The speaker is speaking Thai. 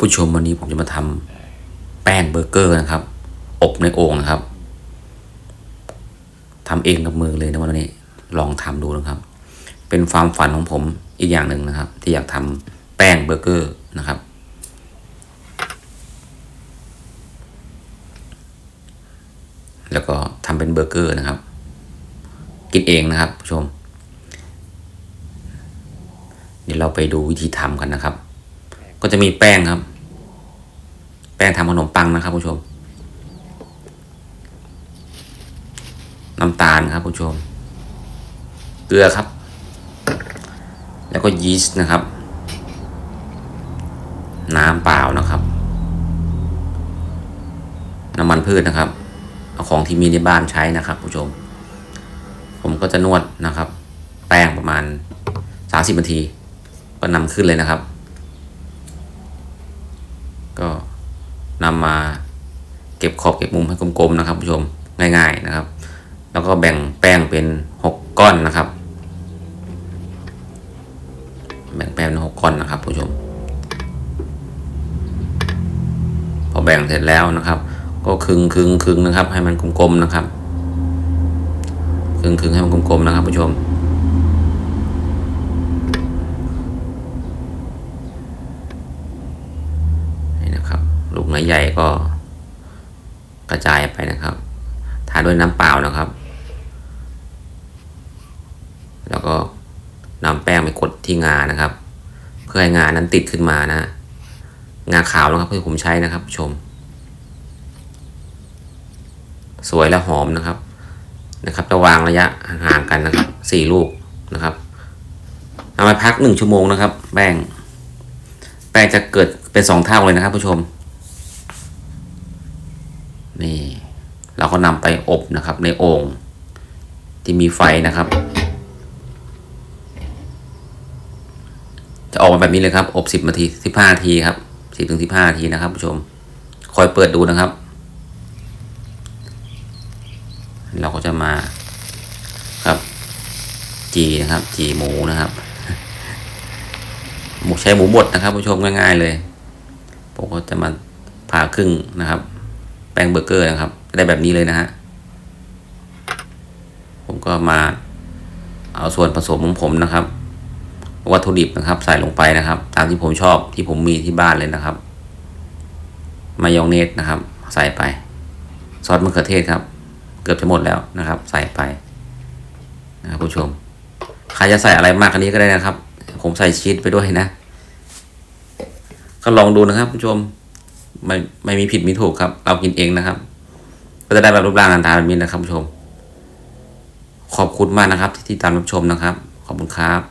ผู้ชมวันนี้ผมจะมาทำแป้งเบอร์เกอร์นะครับ อบในโอ่งนะครับทำเองกับมือเลยนะวันนี้ ลองทำดูนะครับ เป็นความฝันของผมอีกอย่างหนึ่งนะครับ ที่อยากทำแป้งเบอร์เกอร์นะครับ แล้วก็ทำเป็นเบอร์เกอร์นะครับ กินเองนะครับผู้ชม เดี๋ยวเราไปดูวิธีทำกันนะครับ ก็จะมีแป้งครับ แป้งทำขนมปังนะครับผู้ชม น้ำตาลครับผู้ชม เกลือครับ แล้วก็ยีสต์นะครับ น้ำเปล่านะครับ น้ำมันพืชนะครับ เอาของที่มีในบ้านใช้นะครับผู้ชม ผมก็จะนวดนะครับ แป้งประมาณ 30นาที ก็นำขึ้นเลยนะครับ ก็นำมาเก็บขอบเก็บมุมให้กลมๆนะครับผู้ชมง่ายๆนะครับ แล้วก็แบ่งแป้งเป็นหกก้อนนะครับ แบ่งแป้งเป็นหกก้อนนะครับผู้ชม พอแบ่งเสร็จแล้วนะครับ ก็คึงคึงคึงนะครับ ให้มันกลมๆนะครับ คึงคึงให้มันกลมๆนะครับผู้ชม นี่นะครับ ลูกไหนใหญ่ก็กระจายไปนะครับ ทาด้วยน้ำเปล่านะครับ แล้วก็นำแป้งไปกดที่งานะครับ เพื่อให้งานั้นติดขึ้นมานะ งาขาวนะครับที่ผมใช้นะครับผู้ชม สวยและหอมนะครับ นะครับ จะวางระยะห่างกันนะครับสี่ลูกนะครับเอามาพักหนึ่งชั่วโมงนะครับ แป้ง แป้งจะเกิดเป็นสองเท่าเลยนะครับผู้ชม นี่ เราก็นำไปอบนะครับในโอ่งที่มีไฟนะครับ จะออกมาแบบนี้เลยครับ อบสิบนาทีสิบห้านาทีครับสิบถึงสิบห้านาทีนะครับผู้ชม คอยเปิดดูนะครับ เราก็จะมาครับ จีนะครับ จีหมูนะครับหมูใช้หมูบดนะครับผู้ชมง่ายๆเลยผมก็จะมาผ่าครึ่งนะครับ แป้งเบอร์เกอร์นะครับ ได้แบบนี้เลยนะฮะ ผมก็มาเอาส่วนผสมของผมนะครับ วัตถุดิบนะครับ ใส่ลงไปนะครับ ตามที่ผมชอบที่ผมมีที่บ้านเลยนะครับ มายองเนสนะครับ ใส่ไป ซอสมะเขือเทศครับ เกือบจะหมดแล้วนะครับ ใส่ไปนะครับผู้ชมใครจะใส่อะไรมากกว่านี้ก็ได้นะครับ ผมใส่ชีสไปด้วยนะ ก็ลองดูนะครับผู้ชมไม่ไม่มีผิดมีถูกครับ เรากินเองนะครับ ก็จะได้แบบรูปร่างหน้าตาแบบนี้นะครับผู้ชม ขอบคุณมากนะครับที่ติดตามรับชมนะครับ ขอบคุณครับ